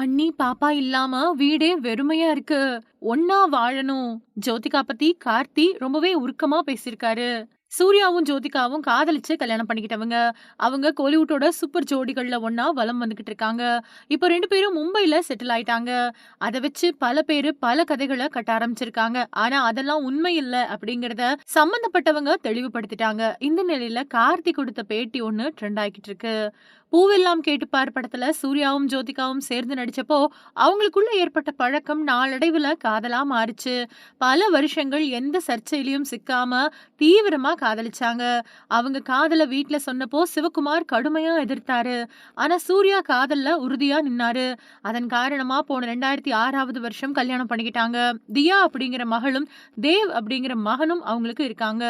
அண்ணி, பாப்பா இல்லாம வீடே வெறுமையா இருக்கு. ஒன்னா வாழணும். ஜோதிகா பத்தி கார்த்தி ரொம்பவே உருக்கமா பேசியிருக்காரு. சூர்யாவும், ஜோதிகாவும் காதலிச்சு கல்யாணம் பண்ணிக்கிட்டவங்க. அவங்க கோலிவுட்டோட சூப்பர் ஜோடிகள்ல ஒன்னா வலம் வந்துகிட்டு இருக்காங்க. இப்ப ரெண்டு பேரும் மும்பைல செட்டில் ஆயிட்டாங்க. அத வச்சு பல பேரு பல கதைகளை கட்ட ஆரம்பிச்சிருக்காங்க. ஆனா அதெல்லாம் உண்மை இல்ல அப்படிங்கிறத சம்பந்தப்பட்டவங்க தெளிவுபடுத்திட்டாங்க. இந்த நிலையில கார்த்தி கொடுத்த பேட்டி ஒன்று ட்ரெண்ட் ஆகிட்டு இருக்கு. பூவெல்லாம் கேட்டுப்பார் படத்துல சூர்யாவும், ஜோதிகாவும் சேர்ந்து நடிச்சப்போ, அவங்களுக்குள்ள ஏற்பட்ட பழக்கம் நாளடைவுல காதலா மாறுச்சு. பல வருஷங்கள் எந்த சர்ச்சையிலையும் சிக்காம தீவிரமா காதலிச்சாங்க. அவங்க காதல வீட்டுல சொன்னப்போ சிவகுமார் கடுமையா எதிர்த்தாரு. ஆனா சூர்யா காதல்ல உறுதியா நின்னாரு. அதன் காரணமா போன 2006வது வருஷம் கல்யாணம் பண்ணிக்கிட்டாங்க. தியா அப்படிங்கிற மகளும், தேவ் அப்படிங்கிற மகனும் அவங்களுக்கு இருக்காங்க.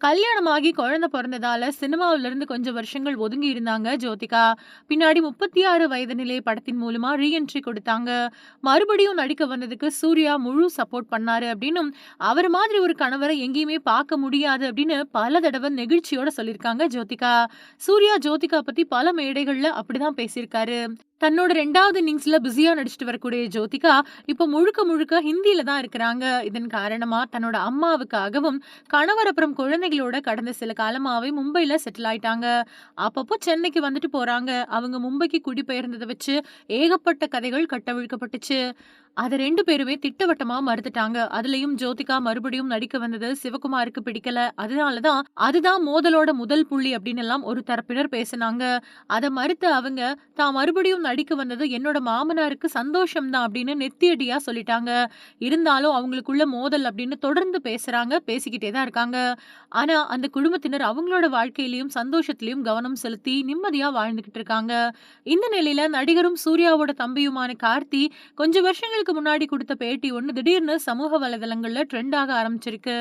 கல்யாணமாகி குழந்தை பிறந்ததால சினிமாவுல இருந்து கொஞ்சம் வருஷங்கள் ஒதுங்கி இருந்தாங்க ஜோதிகா. பின்னாடி 36 வயது நிலை படத்தின் மூலமா ரீஎன்ட்ரி கொடுத்தாங்க. மறுபடியும் நடிக்க வந்ததுக்கு சூர்யா முழு சப்போர்ட் பண்ணாரு அப்படின்னு அவர் மாதிரி ஒரு கணவரை எங்கேயுமே பார்க்க முடியாது அப்படின்னு பல தடவை நெகிழ்ச்சியோட சொல்லியிருக்காங்க ஜோதிகா. சூர்யா ஜோதிகா பத்தி பல மேடைகள்ல அப்படிதான் பேசியிருக்காரு. தன்னோட ரெண்டாவது இன்னிங்ஸ்ல பிஸியா நடிச்சிட்டு வரக்கூடிய ஜோதிகா, இப்ப முழுக்க முழுக்க ஹிந்தியில தான் இருக்கிறாங்க. இதன் காரணமா தன்னோட அம்மாவுக்காகவும், கணவர் அப்புறம் குழந்தைகளோட கடந்த சில காலமாவே மும்பையில செட்டில் ஆயிட்டாங்க. அப்பப்போ சென்னைக்கு வந்துட்டு போறாங்க. அவங்க மும்பைக்கு குடிபெயர்ந்தத வச்சு ஏகப்பட்ட கதைகள் கட்டவிழ்க்கப்பட்டுச்சு. அதை ரெண்டு பேருமே திட்டவட்டமா மறுத்துட்டாங்க. அதுலயும் ஜோதிகா மறுபடியும் நடிக்க வந்தது சிவகுமாருக்கு பிடிக்கல. அதனால தான் அதுதான் மோதலோட முதல் புள்ளி அப்படின்னு எல்லாம் ஒரு தரப்பினர் பேசுனாங்க. அதை மறுத்த அவங்க, தான் மறுபடியும் நடிக்க வந்தது என்னோட மாமனாருக்கு சந்தோஷம் தான் அப்படின்னு நெத்தியடியா சொல்லிட்டாங்க. இருந்தாலும் அவங்களுக்குள்ள மோதல் அப்படின்னு தொடர்ந்து பேசுறாங்க. பேசிக்கிட்டே தான் இருக்காங்க. ஆனா அந்த குடும்பத்தினர் அவங்களோட வாழ்க்கையிலயும், சந்தோஷத்திலயும் கவனம் செலுத்தி நிம்மதியா வாழ்ந்துகிட்டு இருக்காங்க. இந்த நிலையில நடிகரும், சூர்யாவோட தம்பியுமான கார்த்தி கொஞ்சம் வருஷங்களுக்கு முன்னாடி கொடுத்த பேட்டி ஒன்று திடீர்னு சமூக வலைதளங்களில் ட்ரெண்ட் ஆக ஆரம்பிச்சிருக்கு.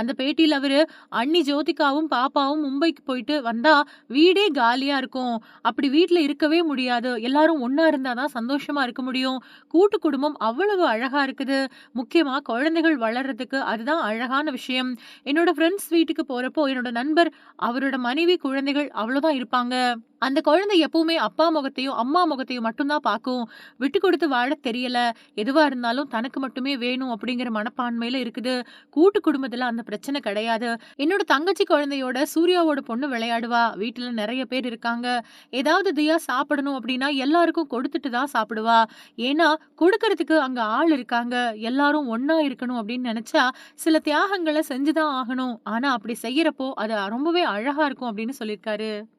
அந்த பேட்டியில் அவர் அண்ணி ஜோதிகாவும், பாப்பாவும் மும்பைக்கு போயிட்டு வந்தால் வீடே காலியாக இருக்கும். அப்படி வீட்டில் இருக்கவே முடியாது. எல்லாரும் ஒன்றா இருந்தால் தான் சந்தோஷமாக இருக்க முடியும். கூட்டு குடும்பம் அவ்வளவு அழகாக இருக்குது. முக்கியமாக குழந்தைகள் வளர்றதுக்கு அதுதான் அழகான விஷயம். என்னோட ஃப்ரெண்ட்ஸ் வீட்டுக்கு போகிறப்போ என்னோட நண்பர், அவரோட மனைவி, குழந்தைகள் அவ்வளோதான் இருப்பாங்க. அந்த குழந்தை எப்பவுமே அப்பா முகத்தையும், அம்மா முகத்தையும் மட்டும்தான் பார்க்கும். விட்டு கொடுத்து வாழ தெரியல. எதுவாக இருந்தாலும் தனக்கு மட்டுமே வேணும் அப்படிங்கிற மனப்பான்மையில் இருக்குது. கூட்டு குடும்பத்தில் அந்த பிரச்சனை கிடையாது. என்னோட தங்கச்சி குழந்தையோட சூர்யாவோட பொண்ணு விளையாடுவா. வீட்டில் நிறைய பேர் இருக்காங்க. ஏதாவது தியா சாப்பிடணும் அப்படின்னா எல்லாருக்கும் கொடுத்துட்டு தான் சாப்பிடுவா. ஏன்னா கொடுக்கறதுக்கு அங்கே ஆள் இருக்காங்க. எல்லாரும் ஒன்றா இருக்கணும் அப்படின்னு நினச்சா சில தியாகங்களை செஞ்சு தான் ஆகணும். ஆனால் அப்படி செய்யறப்போ அது ரொம்பவே அழகாக இருக்கும் அப்படின்னு சொல்லியிருக்காரு.